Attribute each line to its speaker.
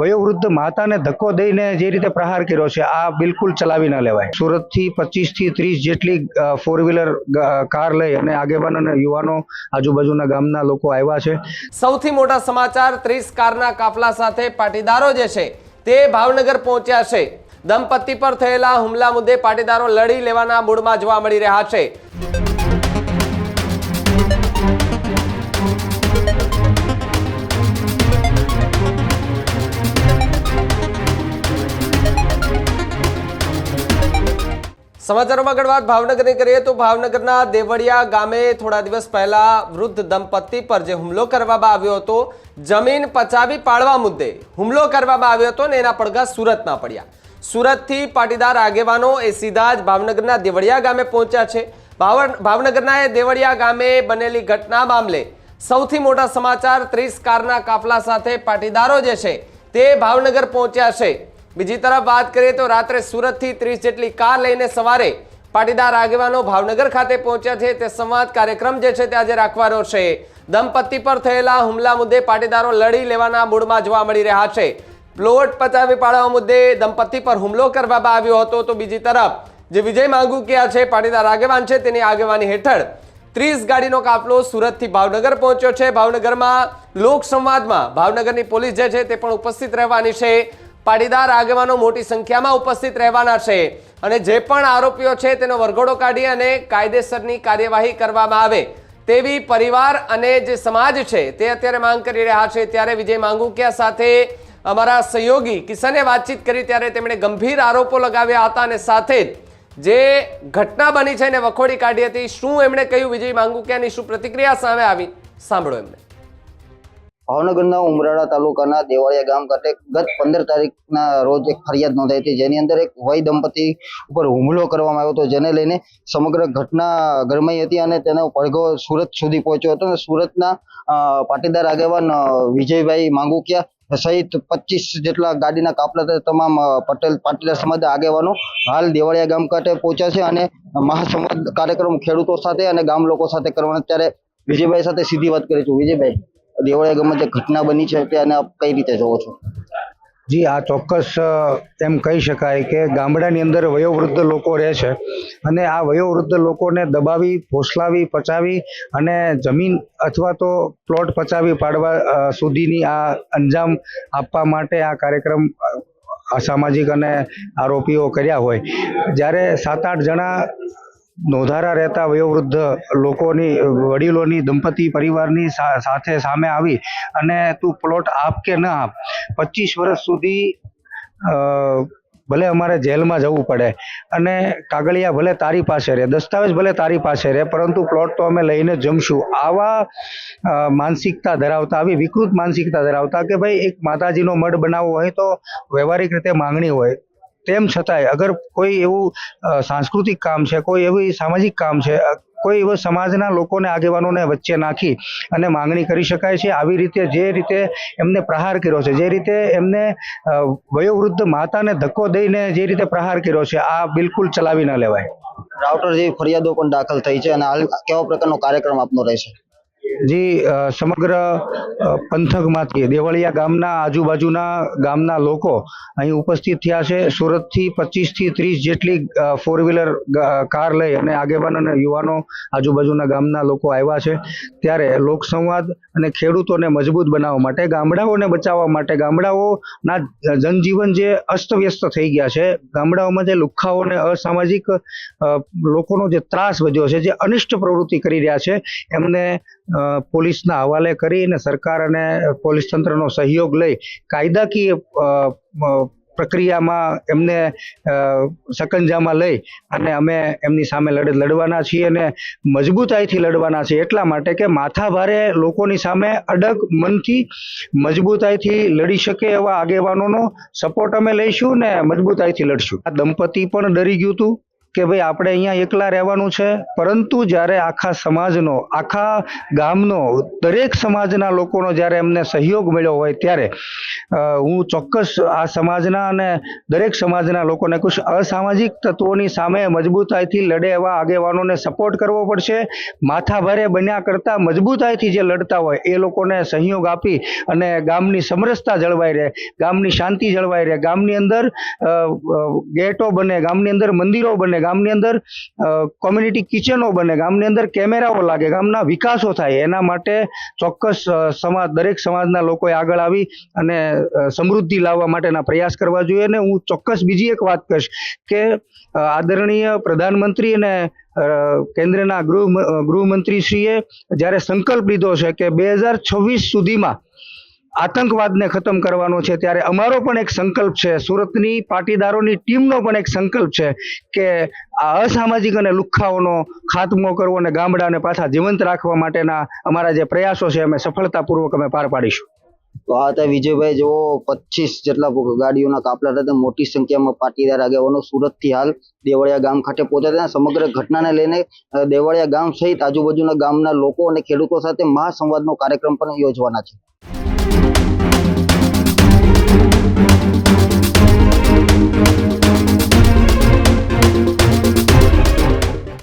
Speaker 1: વયોવૃદ્ધ માતાને ધક્કો દઈને જે રીતે પ્રહાર કર્યો છે, આ બિલકુલ ચલાવી ન લેવાય. સુરતથી પચીસથી ત્રીસ જેટલી ફોર વ્હીલર કાર લઈ અને આગેવાન અને યુવાનો આજુબાજુના ગામના લોકો આવ્યા છે.
Speaker 2: સૌથી મોટા સમાચાર, ત્રીસ કારના કાફલા સાથે પાટીદારો જે છે, તે ભાવનગર પહોંચ્યા છે. દંપતી પર થયેલા હુમલા મુદ્દે પાટીદારો લડી લેવાના મૂડમાં જોવા મળી રહ્યા છે. સમાચારોમાં આગળ વાત ભાવનગરની કરીએ તો ભાવનગરના દેવળિયા ગામે થોડા દિવસ પહેલા વૃદ્ધ દંપતી પર જે હુમલો કરવામાં આવ્યો હતો, જમીન પચાવી પાડવા મુદ્દે હુમલો કરવામાં આવ્યો હતો ને એના પડઘા સુરતમાં પડ્યા. સુરતથી પાટીદાર આગેવાનો એ સીધા જ ભાવનગરના દેવળિયા ગામે પહોંચ્યા છે. ભાવ- ભાવનગરના એ દેવળિયા ગામે બનેલી ઘટના મામલે સૌથી મોટા સમાચાર ત્રીસ કારના કાફલા સાથે પાટીદારો જે છે તે ભાવનગર પહોંચ્યા છે. બીજી તરફ વાત કરીએ તો રાત્રે સુરતથી ત્રીસ જેટલી કાર લઈને સવારે પાટીદાર આગેવાનો ભાવનગર ખાતે પહોંચ્યા છે. તે સંવાદ કાર્યક્રમ જે છે તે આજે રાખવાનો છે. દંપતી પર થયેલા હુમલા મુદ્દે પાટીદારો લડી લેવાના મૂડમાં જોવા મળી રહ્યા છે. પ્લોટ પચાવી પાડવા મુદ્દે દંપતી પર હુમલો કરવામાં આવ્યો હતો. તો બીજી તરફ જે વિજય માંગુકિયા છે, પાટીદાર આગેવાન છે, તેની આગેવાની હેઠળ ત્રીસ ગાડીનો કાફલો સુરતથી ભાવનગર પહોંચ્યો છે. ભાવનગરમાં લોક સંવાદમાં ભાવનગરની પોલીસ જે છે તે પણ ઉપસ્થિત રહેવાની છે. પાટીદાર આગેવાનો મોટી સંખ્યામાં ઉપસ્થિત રહેવાના છે અને જે પણ આરોપીઓ છે તેનો વરઘોડો કાઢી અને કાયદેસરની કાર્યવાહી કરવામાં આવે તેવી પરિવાર અને જે સમાજ છે તે અત્યારે માંગ કરી રહ્યા છે. ત્યારે વિજય માંગુકિયા સાથે અમારા સહયોગી કિશને વાતચીત કરી ત્યારે તેમણે ગંભીર આરોપો લગાવ્યા હતા અને સાથે જ જે ઘટના બની છે એને વખોડી કાઢી હતી. શું એમણે કહ્યું? વિજય માંગુકિયાની શું પ્રતિક્રિયા સામે આવી? સાંભળો એમને.
Speaker 3: ભાવનગરના ઉમરાળા તાલુકાના દેવાળિયા ગામ ખાતે ગત પંદર તારીખના રોજ એક ફરિયાદ નોંધાઈ હતી. જેની અંદર એક વય દંપતી ઉપર હુમલો કરવામાં આવ્યો હતો. જેને લઈને સમગ્ર ઘટના ગરમાઈ હતી અને તેનો પડઘો સુરત સુધી પહોંચ્યો હતો અને સુરતના પાટીદાર આગેવાન વિજયભાઈ માંગુકિયા સહિત પચીસ જેટલા ગાડીના કાફલા તમામ પટેલ પાટીદાર સમાજના આગેવાનો હાલ દેવાળિયા ગામ ખાતે પહોંચ્યા છે અને મહાસંવાદ કાર્યક્રમ ખેડૂતો સાથે અને ગામ લોકો સાથે કરવાનો ત્યારે વિજયભાઈ સાથે સીધી વાત કરી છું વિજયભાઈ. દેવળિયા ગમે તે ઘટના બની છે તેને આપ કઈ રીતે જોવો છો?
Speaker 1: જી, આ ચોક્કસ એમ કહી શકાય કે ગામડાની અંદર વયોવૃદ્ધ લોકો રહે છે અને આ વયોવૃદ્ધ લોકોને દબાવી, ફોસલાવી, પચાવી અને જમીન અથવા તો પ્લોટ પચાવી પાડવા સુધીની આ અંજામ આપવા માટે આ કાર્યક્રમ અસામાજિક અને આરોપીઓ કર્યા હોય. જ્યારે સાત આઠ જણા નોધારા રહેતા વયોવૃદ્ધ લોકોની, વડીલોની, દંપતી પરિવારની સાથે સામે આવી અને તું પ્લોટ આપ કે ના આપ? પચીસ વર્ષ સુધી ભલે અમારે જેલમાં જવું પડે અને કાગળિયા ભલે તારી પાસે રહે, દસ્તાવેજ ભલે તારી પાસે રહે, પરંતુ પ્લોટ તો અમે લઈને જમશું. આવા માનસિકતા ધરાવતા આવી, વિકૃત માનસિકતા ધરાવતા કે ભાઈ એક માતાજીનો મઢ બનાવવો હોય તો વ્યવહારિક રીતે માંગણી હોય. તેમ છતાંય, અગર કોઈ એવું સાંસ્કૃતિક કામ છે, કોઈ એવી સામાજિક કામ છે કોઈ એવા સમાજના લોકોને આગેવાનોને વચ્ચે નાખી અને માંગણી કરી શકાય છે, આવી રીતે જે રીતે એમને પ્રહાર કર્યો છે, જે રીતે એમને વયોવૃદ્ધ માતાને ધક્કો દઈને જે રીતે પ્રહાર કર્યો છે, આ બિલકુલ ચલાવી ન લેવાય.
Speaker 3: રાઉટર જેવી ફરિયાદો પણ દાખલ થઈ છે અને હાલ કેવા પ્રકારનો કાર્યક્રમ આપનો રહેશે?
Speaker 1: જી સમગ્ર પંથકમાંથી દેવળિયા ગામના આજુબાજુના ગામના લોકો અહીં ઉપસ્થિત થયા છે. સુરતથી પચીસથી ત્રીસ જેટલી ફોર વ્હીલર કાર લઈ અને આગેવાન અને યુવાનો આજુબાજુના ગામના લોકો આવ્યા છે. ત્યારે લોકસંવાદ અને ખેડૂતોને મજબૂત બનાવવા માટે, ગામડાઓને બચાવવા માટે, ગામડાઓના જનજીવન જે અસ્તવ્યસ્ત થઈ ગયા છે, ગામડાઓમાં જે લુખ્ખાઓ અને અસામાજિક લોકોનો જે ત્રાસ વધ્યો છે, જે અનિષ્ટ પ્રવૃત્તિ કરી રહ્યા છે, એમને પોલીસના હવાલે કરી અને સરકાર અને પોલીસ તંત્રનો સહયોગ લઈ કાયદાકીય પ્રક્રિયામાં એમને સકંજામાં લઈ અને અમે એમની સામે લડ, લડવાના છીએ અને મજબૂતાઈથી લડવાના છીએ. એટલા માટે કે માથાભારે લોકોની સામે અડગ મનથી મજબૂતાઈથી લડી શકે એવા આગેવાનોનો સપોર્ટ અમે લઈશું ને મજબૂતાઈથી લડશું. આ દંપતી પણ ડરી ગયું હતું કે ભાઈ આપણે અહીંયા એકલા રહેવાનું છે, પરંતુ જ્યારે આખા સમાજનો, આખા ગામનો, દરેક સમાજના લોકોનો જ્યારે એમને સહયોગ મળ્યો હોય ત્યારે હું ચોક્કસ આ સમાજના અને દરેક સમાજના લોકોને કુછ અસામાજિક તત્વોની સામે મજબૂતાઈથી લડે એવા આગેવાનોને સપોર્ટ કરવો પડશે. માથાભારે બન્યા કરતાં મજબૂતાઈથી જે લડતા હોય એ લોકોને સહયોગ આપી અને ગામની સમરસતા જળવાઈ રહે, ગામની શાંતિ જળવાઈ રહે, ગામની અંદર ગેટો બને, ગામની અંદર મંદિરો બને ગામની અંદર કોમ્યુનિટી કિચનો બને, ગામની અંદર કેમેરાઓ લાગે, ગામના વિકાસો થાય. એના માટે ચોક્કસ સમાજ, દરેક સમાજના લોકોએ આગળ આવી અને સમૃદ્ધિ લાવવા માટેના પ્રયાસ કરવા જોઈએ. અને હું ચોક્કસ બીજી એક વાત કહીશ કે આદરણીય પ્રધાનમંત્રી અને કેન્દ્રના ગૃહ ગૃહમંત્રીશ્રીએ જ્યારે સંકલ્પ લીધો છે કે બે હજાર છવ્વીસ સુધીમાં આતંકવાદને ખતમ કરવાનો છે, ત્યારે અમારો પણ એક સંકલ્પ છે. સુરતની પાટીદારોની ટીમનો પણ એક સંકલ્પ છે કે આ અસામાજિક અને લુખ્ખાઓનો ખાત્મો કરવો અને ગામડાને પાછા જીવંત રાખવા માટેના અમારા જે પ્રયાસો છે, અમે સફળતાપૂર્વક અમે પાર પાડીશું.
Speaker 3: તો આ હતા વિજયભાઈ, જેઓ, પચીસ જેટલા ગાડીઓના કાફલા હતા મોટી સંખ્યામાં પાટીદાર આગેવાનો સુરતથી હાલ દેવળિયા ગામ ખાતે પહોંચ્યા હતા. સમગ્ર ઘટનાને લઈને દેવળિયા ગામ સહિત આજુબાજુના ગામના લોકો અને ખેડૂતો સાથે મહાસંવાદનો કાર્યક્રમ પણ યોજવાના છે.